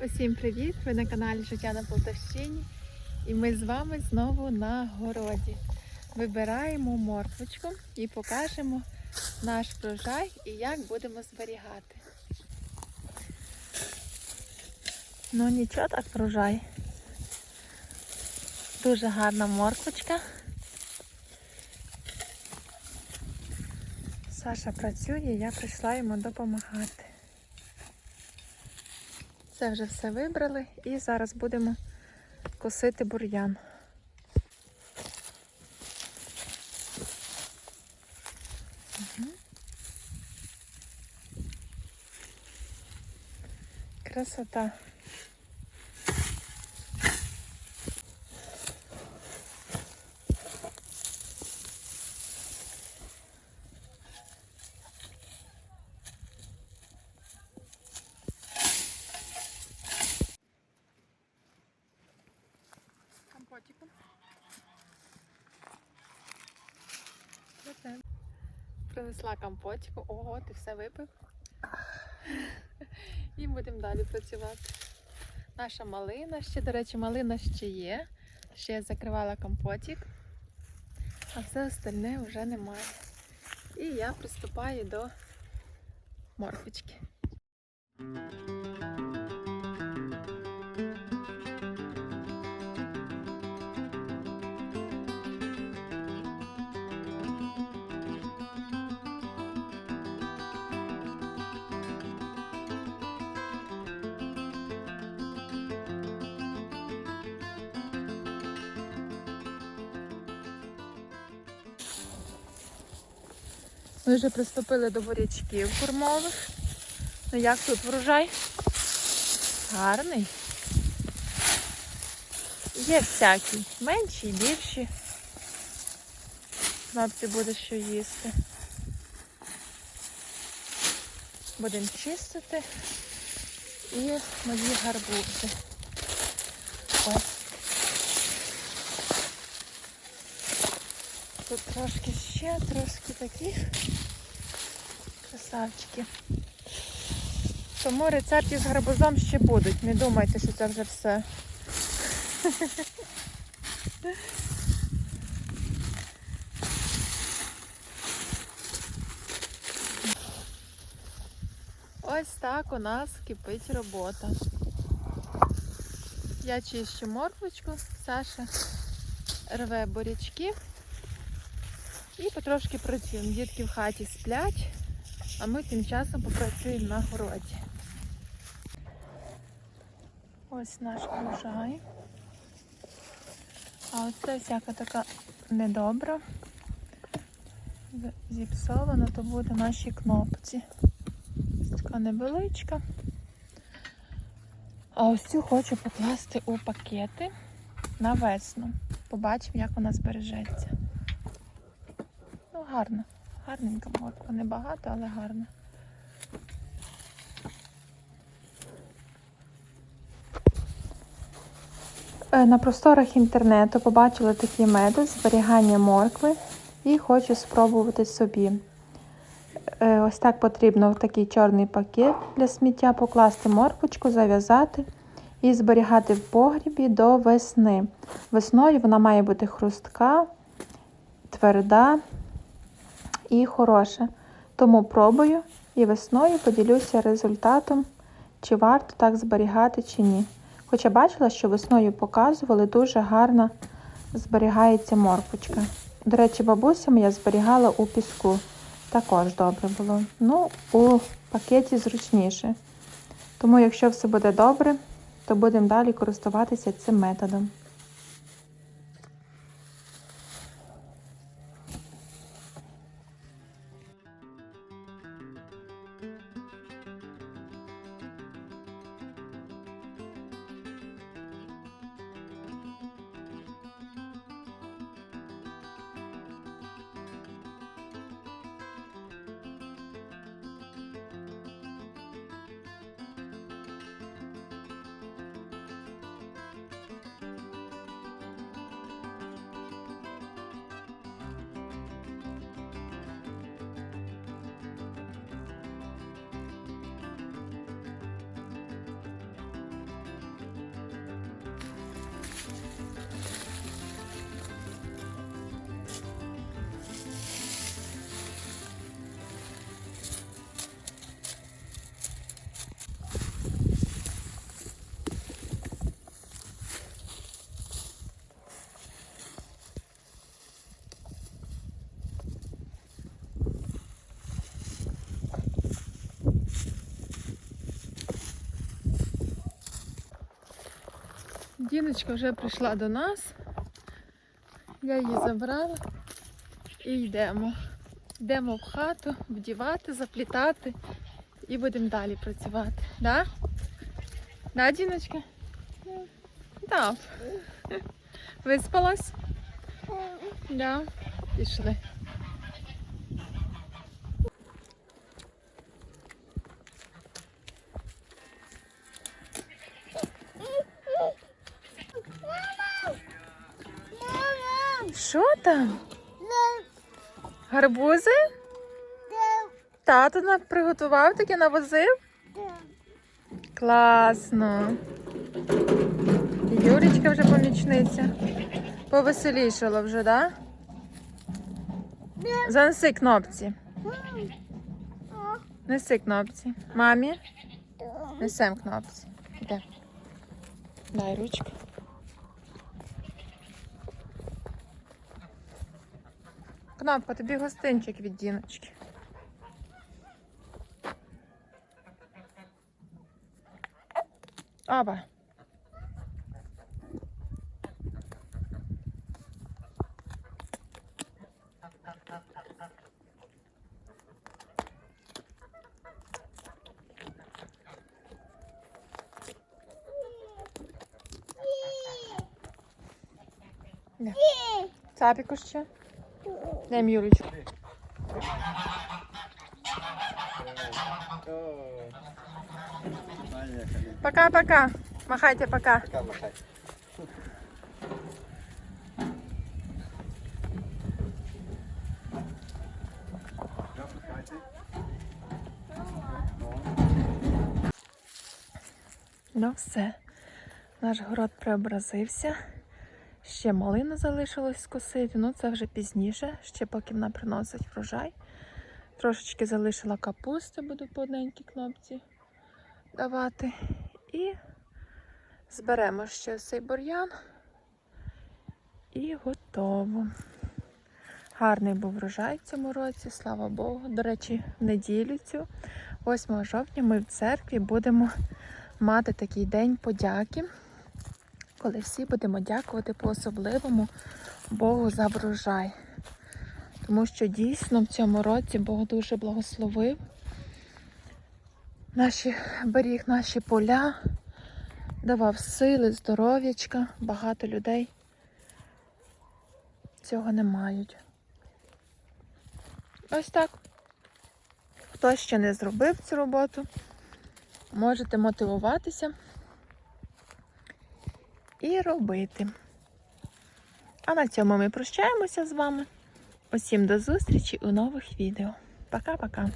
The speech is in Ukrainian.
Усім привіт! Ви на каналі Життя на Полтавщині. І ми з вами знову на городі. Вибираємо морквочку і покажемо наш врожай і як будемо зберігати. Ну нічого так врожай. Дуже гарна морквочка. Саша працює, я прийшла йому допомагати. Це вже все вибрали і зараз будемо косити бур'ян. Красота. Компотику. Це. Принесла компотику. Ого, ти все випив. І будемо далі працювати. Наша малина ще, до речі, малина ще є. Ще я закривала компотик, а все остальне вже немає. І я приступаю до морфочки. Ми вже приступили до бурячків кормових. Ну як тут врожай? Гарний. Є всякі, менші, більші. Бабці буде що їсти. Будемо чистити і мої гарбузи. Ось. Тут трошки ще, трошки таких красавчики. Тому рецепти з гарбузом ще будуть. Не думайте, що це вже все. Ось так у нас кипить робота. Я чищу морквочку, Саша рве бурячки. І потрошки працюємо. Дітки в хаті сплять, а ми тим часом попрацюємо на городі. Ось наш врожай. А оце всяка така недобра. Зіпсована, то буде наші кнопці. Ось така невеличка. А ось цю хочу покласти у пакети на весну. Побачимо, як вона збережеться. Ну, гарно. Гарненька морква. Небагато, але гарна. Е, На просторах інтернету побачила такий метод зберігання моркви і хочу спробувати собі. Е, Ось так потрібно в такий чорний пакет для сміття покласти морквочку, зав'язати і зберігати в погрібі до весни. Весною вона має бути хрустка, тверда і хороша. Тому пробую і весною поділюся результатом, чи варто так зберігати, чи ні. Хоча бачила, що весною показували, дуже гарно зберігається морквочка. До речі, бабуся моя зберігала у піску. Також добре було. Ну, у пакеті зручніше. Тому, якщо все буде добре, то будемо далі користуватися цим методом. Діночка вже прийшла до нас. Я її забрала і йдемо. Йдемо в хату, вдівати, заплітати і будемо далі працювати. Да? Да, Діночка? Так. Виспалась? Да. Пішли. Що там? Гарбузи? Тато на- приготував таке навозив? Класно. Юрічка вже помічниця. Повеселішало вже, так? Да? Занеси кнопці. Неси кнопці. Мамі? Несем кнопці. Де? Дай ручку. Кнопка, тобі гостинчик від Діночки. Да. Цапіку ще. Дай Юлечку. Поехали. Пока-пока. Махайте пока. Ну все. Наш город преобразився. Ще малину залишилось скосити, ну це вже пізніше, ще поки вона приносить врожай. Трошечки залишила капусти, буду по одненькій кнопці давати. І зберемо ще цей бур'ян. І готово. Гарний був врожай в цьому році, слава Богу. До речі, в неділю цю, 8 жовтня, ми в церкві будемо мати такий день подяки, коли всі будемо дякувати по-особливому Богу за врожай. Тому що дійсно в цьому році Бог дуже благословив наші беріг, наші поля, давав сили, здоров'ячка. Багато людей цього не мають. Ось так. Хто ще не зробив цю роботу, можете мотивуватися і робити. А на цьому ми прощаємося з вами. Усім до зустрічі у нових відео. Пока-пока.